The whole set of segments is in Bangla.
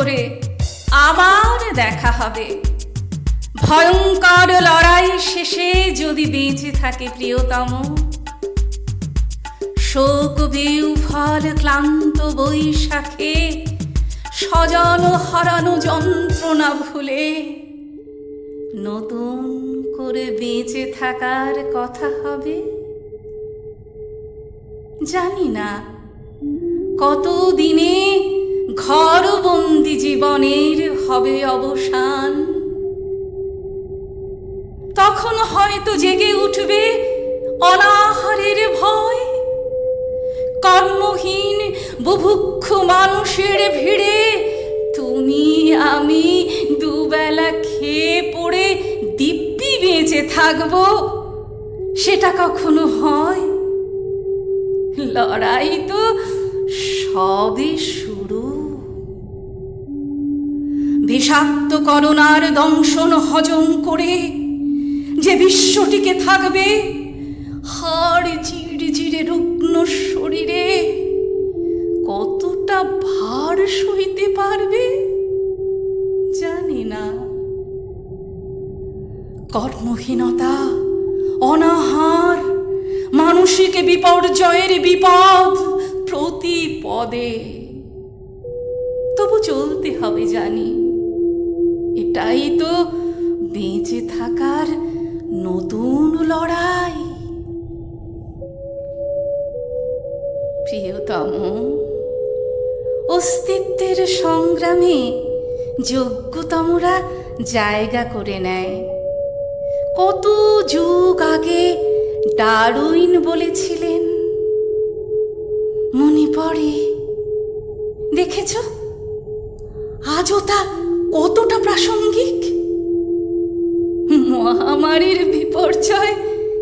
এক আবার দেখা হবে। ভয়ঙ্কর লড়াই শেষে যদি বেঁচে থাকে প্রিয়তম, শোক বিউফল ক্লান্ত বৈশাখে স্বজন হারানো যন্ত্রণা ভুলে নতুন করে বেঁচে থাকার কথা হবে। জানি না কত দিনে ঘরবন্দি জীবনের হবে অবসান। তখন হয়তো জেগে উঠবে অনাহারের ভয়। কর্মহীন, বুভুক্ষ মানুষের ভিড়ে তুমি আমি দুবেলা খেয়ে পড়ে দিব্যি বেঁচে থাকব। সেটা কখনো হয়? লড়াই তো সবে শুরু। বিষাক্ত করোনার দংশন হজম করে যে বিশ্বটিকে থাকবে, হাড় জিড়ে জিড়ে রুগ্ন শরীরে কতটা ভার সইতে পারবে জানি না। কর্মহীনতা, অনাহার, মানসিক বিপর্যয়ের বিপদ প্রতি পদে। তবু চলতে হবে জানি। এটাই তো বেঁচে থাকার নতুন লড়াই। প্রিয়তম, অস্তিত্বের সংগ্রামে যোগ্যতমরা জায়গা করে নেয়। কত যুগ আগে ডারউইন বলেছিলেন, মনে পড়ে, দেখেছ? আজও তা কতটা প্রাসঙ্গিক? মহামারীর বিপর্যয়,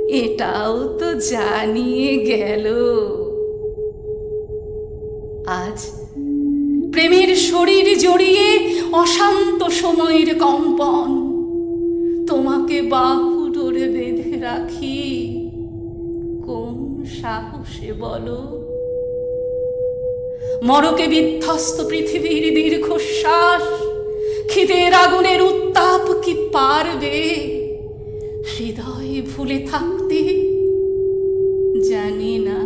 এটাও তো জানিয়ে গেল। আজ প্রেমের শরীর জড়িয়ে অশান্ত সময়ের কম্পন, তোমাকে বাহু ডোরে বেঁধে রাখি। কোন সাহসে বলো? মরকে বিধ্বস্ত পৃথিবীর দীর্ঘশ্বাস খিদের আগুনের উত্তাপ কি পারবে? হৃদয় ভুলে থাকতে জানি না।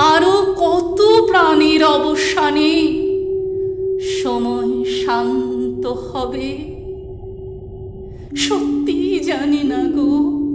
আরও কত প্রাণীর অবসানে সময় শান্ত হবে। সত্যি জানি না গো।